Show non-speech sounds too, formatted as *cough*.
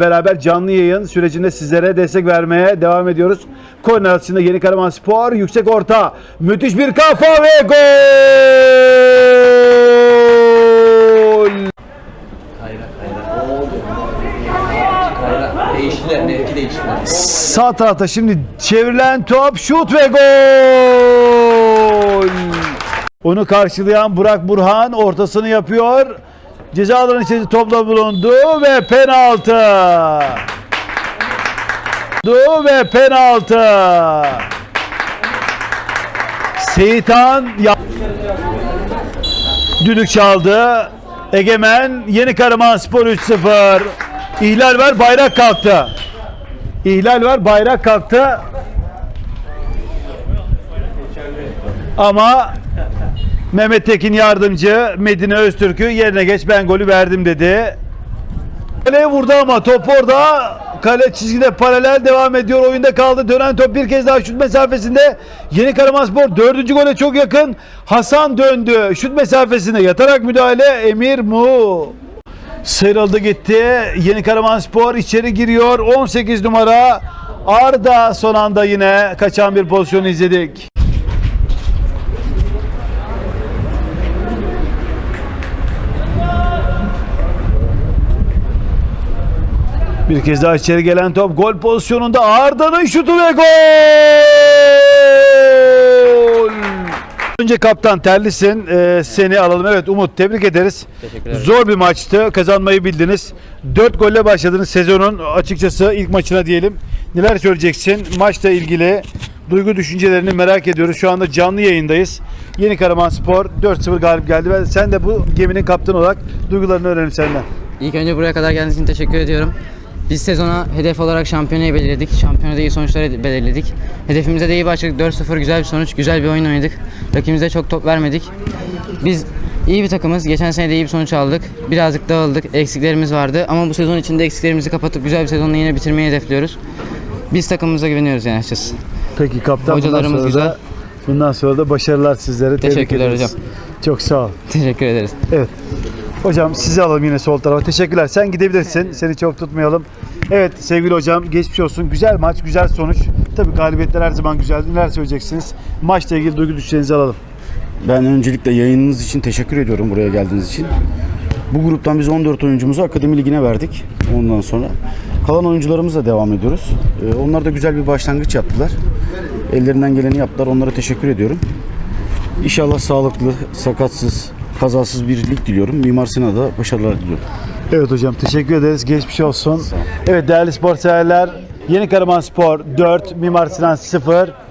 Beraber canlı yayın sürecinde sizlere destek vermeye devam ediyoruz. Atışında Yeni Karaman Spor yüksek orta. Müthiş bir kafa ve gol! Kayra kayra. Kayra. Değiştiler. Mevki değiştiler. Sağ tarafta şimdi çevrilen top şut ve gol! Onu karşılayan Burak Burhan ortasını yapıyor. Ceza alanı içerisinde topla bulundu ve penaltı. Du ve penaltı. Seyitan yap- düdük çaldı. Egemen Yeni Karaman Spor 3-0. İhlal var bayrak kalktı. İhlal var bayrak kalktı. Ama Mehmet Tekin yardımcı Medine Öztürk'ü yerine geç ben golü verdim dedi. Kaleye vurdu ama top orada kale çizgide paralel devam ediyor. Oyunda kaldı. Dönen top bir kez daha şut mesafesinde. Yeni Karamanspor dördüncü gole çok yakın. Hasan döndü. Şut mesafesine yatarak müdahale Emir Mu. Sıyrıldı gitti. Yeni Karamanspor içeri giriyor. 18 numara Arda son anda yine kaçan bir pozisyon izledik. Bir kez daha içeri gelen top gol pozisyonunda Arda'nın şutu ve gol! Önce kaptan terlisin. Ee, seni alalım. Evet Umut tebrik ederiz. Teşekkür ederim. Zor bir maçtı. Kazanmayı bildiniz. 4 golle başladınız sezonun açıkçası ilk maçına diyelim. Neler söyleyeceksin? Maçla ilgili duygu düşüncelerini merak ediyoruz. Şu anda canlı yayındayız. Yeni Karaman Spor 4-0 galip geldi. ve Sen de bu geminin kaptanı olarak duygularını öğrenelim senden. İlk önce buraya kadar geldiğiniz için teşekkür ediyorum. Biz sezona hedef olarak şampiyonayı belirledik. Şampiyonada iyi sonuçlar ed- belirledik. Hedefimize de iyi başladık. 4-0 güzel bir sonuç, güzel bir oyun oynadık. Rakibimize çok top vermedik. Biz iyi bir takımız. Geçen sene de iyi bir sonuç aldık. Birazcık dağıldık. Eksiklerimiz vardı. Ama bu sezon içinde eksiklerimizi kapatıp güzel bir sezonla yine bitirmeyi hedefliyoruz. Biz takımımıza güveniyoruz yani açıkçası. Peki kaptan Hocalarımız bundan sonra da, bundan sonra da başarılar sizlere. Tebrik Teşekkürler ederiz. hocam. Çok sağ ol. *laughs* Teşekkür ederiz. Evet. Hocam sizi alalım yine sol tarafa. Teşekkürler. Sen gidebilirsin. Seni çok tutmayalım. Evet sevgili hocam geçmiş olsun. Güzel maç, güzel sonuç. Tabii galibiyetler her zaman güzel. Neler söyleyeceksiniz? Maçla ilgili duygu düşüncelerinizi alalım. Ben öncelikle yayınınız için teşekkür ediyorum buraya geldiğiniz için. Bu gruptan biz 14 oyuncumuzu akademi ligine verdik ondan sonra. Kalan oyuncularımızla devam ediyoruz. Ee, onlar da güzel bir başlangıç yaptılar. Ellerinden geleni yaptılar. Onlara teşekkür ediyorum. İnşallah sağlıklı, sakatsız, kazasız bir lig diliyorum. Mimar Sinan'a da başarılar diliyorum. Evet hocam teşekkür ederiz. Geçmiş olsun. Evet değerli spor severler. Yeni Karaman Spor 4, Mimar Sinan 0.